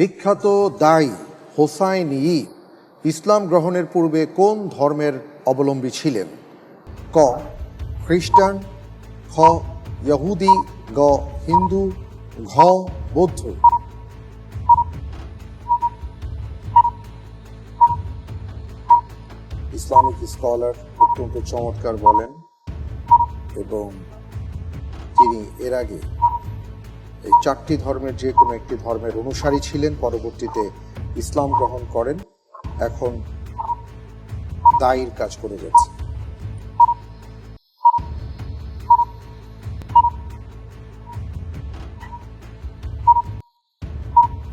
বিখ্যাত দায়ী হোসাইন ই ইসলাম গ্রহণের পূর্বে কোন ধর্মের অবলম্বী ছিলেন? ক, খ্রিস্টান, খ, ইহুদি, গ, হিন্দু, ঘ, বৌদ্ধ। ইসলামিক স্কলার অত্যন্ত চমৎকার বলেন এবং তিনি এর আগে এই চারটি ধর্মের যে কোনো একটি ধর্মের অনুসারী ছিলেন পরবর্তীতে ইসলাম গ্রহণ করেন এখন দায়ের কাজ করে যাচ্ছে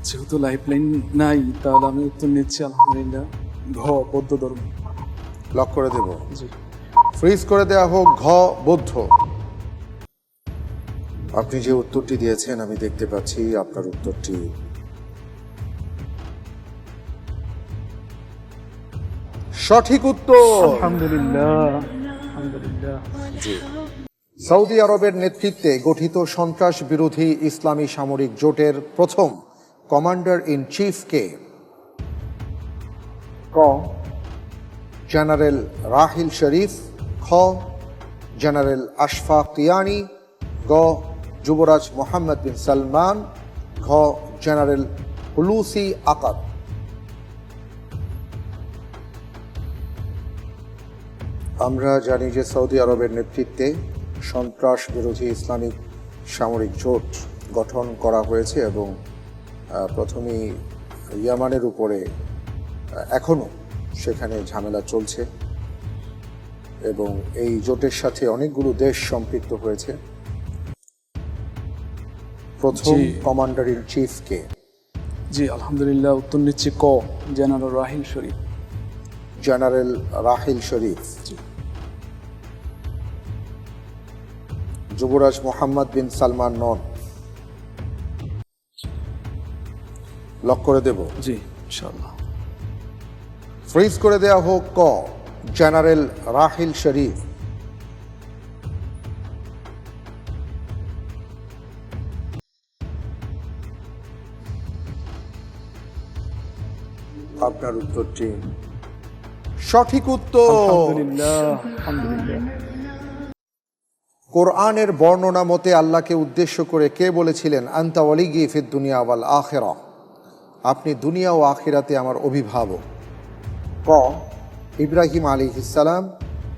যেহেতু লাইফ লাইন নাই তাহলে আমি উত্তর নিচ্ছি আলহামদুলিল্লাহ। ঘ বৌদ্ধ ধর্ম। লক করে দেব। জি। ফ্রিজ করে দেওয়া হোক ঘ বৌদ্ধ। আপনি যে উত্তরটি দিয়েছেন আমি দেখতে পাচ্ছি আপনার উত্তরটি। সঠিক উত্তর! আলহামদুলিল্লাহ। আলহামদুলিল্লাহ জি। সৌদি আরবের নেতৃত্বে গঠিত সন্ত্রাস বিরোধী ইসলামী সামরিক জোটের প্রথম কমান্ডার ইন চিফ কে? ক। জেনারেল রাহিল শরীফ। খ। জেনারেল আশফাক তিয়ানি। গ। যুবরাজ মোহাম্মদ বিন সালমান, ঘ জেনারেল হুলুসি আকাদ আমরা জানি যে সৌদি আরবের নেতৃত্বে সন্ত্রাস বিরোধী ইসলামিক সামরিক জোট গঠন করা হয়েছে এবং প্রথমেই ইয়ামানের উপরে এখনও সেখানে ঝামেলা চলছে এবং এই জোটের সাথে অনেকগুলো দেশ সম্পৃক্ত হয়েছে। প্রথম কমান্ডার ইন চিফকে জি আলহামদুলিল্লাহ উত্তর নিচ্ছি ক জেনারেল রাহিল শরীফ। জেনারেল রাহিল শরীফ। যুবরাজ মোহাম্মদ বিন সালমান নন। লক করে দেব? জি ইনশাআল্লাহ। ফ্রিজ করে দেয়া হোক ক জেনারেল রাহিল শরীফ। আপনার উত্তরটি? সঠিক উত্তর। কোরআনের বর্ণনা মতে আল্লাহকে উদ্দেশ্য করে কে বলেছিলেন আন্তা ওয়ালিগি ফিদ দুনিয়া ওয়াল আখেরা আপনি দুনিয়া ও আখিরাতে আমার অভিভাবক। ক ইব্রাহিম আলী ইসালাম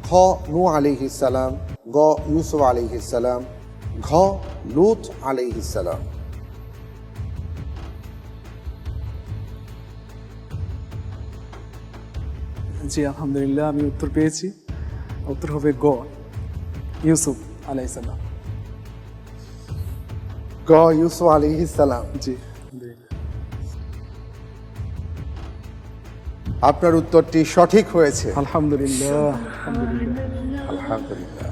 খ নু আলী ইসালাম গ ইউসুফ আলী ইসালাম ঘ লুত আলী ইসালাম জি আলহামদুলিল্লাহ আমি উত্তর পেয়েছি। উত্তর হবে গ ইউসুফ আলাইসাল্লাম গ ইউসুফ আলী ইসালাম জি আপনার উত্তরটি সঠিক হয়েছে। আলহামদুলিল্লাহ আলহামদুলিল্লাহ। আলহামদুলিল্লাহ।